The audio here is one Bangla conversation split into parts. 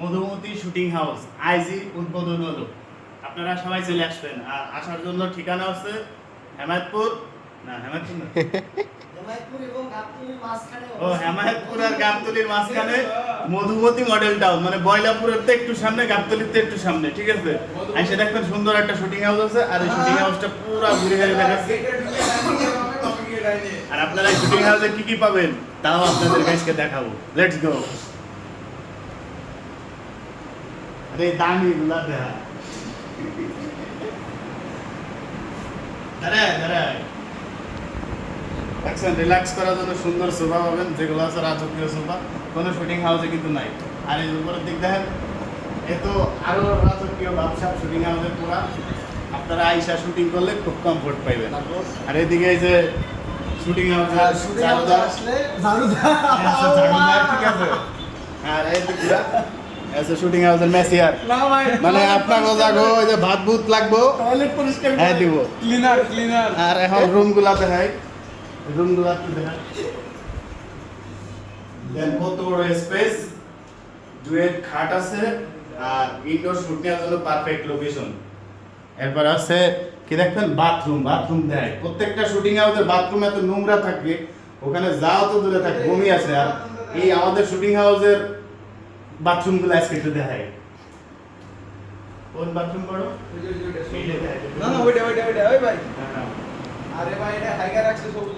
মধুমতি শুটিং হাউস আইজি উদ্বোধন হলো। আপনারা সবাই চলে আসবেন। আর আসার জন্য ঠিকানা হচ্ছে হেমায়তপুর না হেমায়তপুর না। ও হেমায়তপুর আর গাবতলির মাঝখানে মধুমতি মডেল টাউন মানে বয়লাপুরের তো একটু সামনে গাবতলির তো একটু সামনে ঠিক আছে? দেখবেন সুন্দর একটা শুটিং হাউস আছে আর এই শুটিং হাউসটা পুরো ঘুরে ঘুরে দেখাচ্ছি। আর আপনারা শুটিং হাউসে কি কি পাবেন তাও আপনাদের কাছে দেখাবো। লেটস গো আরে দামি গুলা দেখা দাঁড়ায় দাঁড়ায় দেখছেন রিল্যাক্স করার জন্য সুন্দর সোফা পাবেন যেগুলো আছে রাজকীয় সোফা কোনো শুটিং হাউসে কিন্তু নাই। আর এই উপরের দিক দেখেন এ তো আরও রাজকীয় ভাবসাব শুটিং হাউসের পুরা। আপনারা আইসা শুটিং করলে খুব কমফোর্ট পাইবেন। আর এদিকে এই যে শুটিং হাউসে শুটিং হাউসে আসলে ঝাড়ুদা ঠিক আছে। আর এই দিকে এসে শুটিং হাউসের মেসিয়ার মানে আপনার জাগো ওই যে ভাত ভূত লাগবো টয়লেট পরিষ্কার হ্যাঁ দিব। ক্লিনার ক্লিনার আর এখন রুমগুলা দেখাই। রুমগুলা একটু দেন কত বড় স্পেস ডুয়েট খাট আছে আর ইনডোর শুট নেওয়ার জন্য পারফেক্ট লোকেশন এরপর আছে কি দেখবেন? বাথরুম বাথরুম দেয়। প্রত্যেকটা শুটিং হাউসের বাথরুম এত নোংরা থাকে ওখানে যাও তো দূরে থাকে বমি আছে। আর এই আমাদের শুটিং হাউসের বাথরুমগুলো আজকে একটু দেখাই। কোন বাথরুম বড়? না না ওইটা ওইটা ওইটা ওই ভাই। আরে ভাই এটা হাইগার রাখছে সবুজ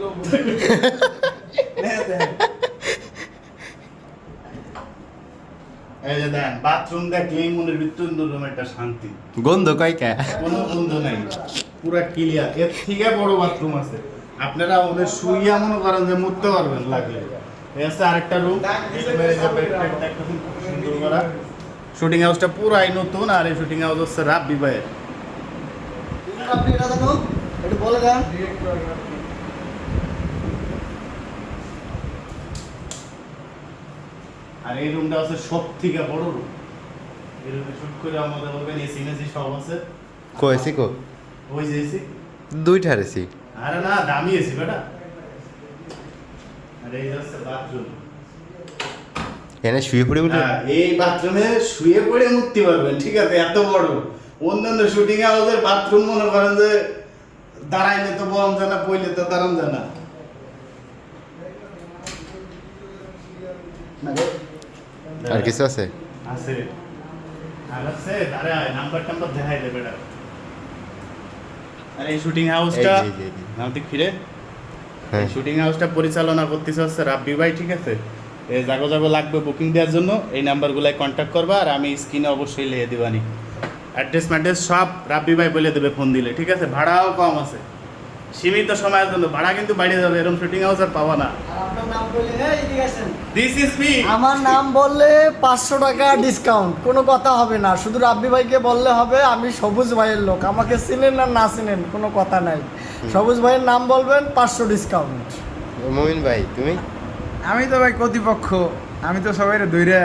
হ্যাঁ এই যে দেন বাথরুম দেখলেই মনের ভিতর একটা শান্তি। গন্ধ কয় কে? কোনো বন্ধ নাই। পুরা ক্লিয়ার এর থেকে বড় বাথরুম আছে। আপনারা ওদের শুইয়া মনে করেন যে মুততে পারবেন লাগলে। আছে আরেকটা রুম সুন্দর করা শুটিং হাউসটা পুরাই নতুন আর এই শুটিং হাউস হচ্ছে রাব বিবাহের আপনি এটা জানো একটু বলে দেন আর এই রুমটা হচ্ছে সব থেকে বড় রুম এই রুমে শুট করে আমাদের বলবেন এসি মেসি সব আছে। কয়েছি কো ওই যে এসি দুইটা রেসি আরে না দামি এসি বেটা। আরে এই হচ্ছে বাথরুম। এনে শুয়ে পড়ে বলে? হ্যাঁ, এই বাথরুমে শুয়ে পড়ে মুক্তি পারবেন ঠিক আছে এত বড়। অন্যান্য শুটিং হাউসের বাথরুম মনে করেন যে দাঁড়াইলে তো বরম জানা পইলে তো দাঁড়ান জানা। আর কিছু আছে? আছে। আর আছে দাঁড়ায় নাম্বার টাম্বার দেখাই দেবে আর এই শুটিং হাউসটা। নামতে ফিরে। শুটিং হাউসটা পরিচালনা করতেছে হচ্ছে রাব্বি ভাই ঠিক আছে? এই জাগো জাগো লাগবে বুকিং দেওয়ার জন্য। এই নাম্বারগুলাই কন্ট্যাক্ট করবা আর আমি স্ক্রিনে অবশ্যই লিখে দিবানি অ্যাড্রেস ম্যাড্রেস সব রাব্বি ভাই বলে দেবে ফোন দিলে ঠিক আছে? ভাড়াও কম আছে। সীমিত সময়ের জন্য। ভাড়া কিন্তু বাইরে যাবে এরকম শুটিং হাউস আর পাবা না। আর আপনার নাম বললে হ্যাঁ এদিকে আসেন। দিস ইজ মি আমার নাম বললে পাঁচশো টাকা ডিসকাউন্ট কোনো কথা হবে না। শুধু রাব্বি ভাইকে বললে হবে আমি সবুজ ভাইয়ের লোক। আমাকে চিনেন আর না চিনেন কোনো কথা নাই। সবুজ ভাইয়ের নাম বলবেন পাঁচশো ডিসকাউন্ট মমিন ভাই তুমি? আমি তো ভাই কর্তৃপক্ষ আমি তো সবাই দৈরা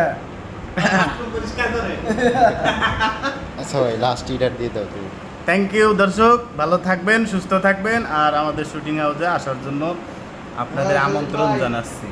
আচ্ছা ভাই লাস্ট ইটার দিয়ে দাও তুমি। থ্যাংক ইউ দর্শক। ভালো থাকবেন সুস্থ থাকবেন আর আমাদের শুটিং হাউসে আসার জন্য আপনাদের আমন্ত্রণ জানাচ্ছি।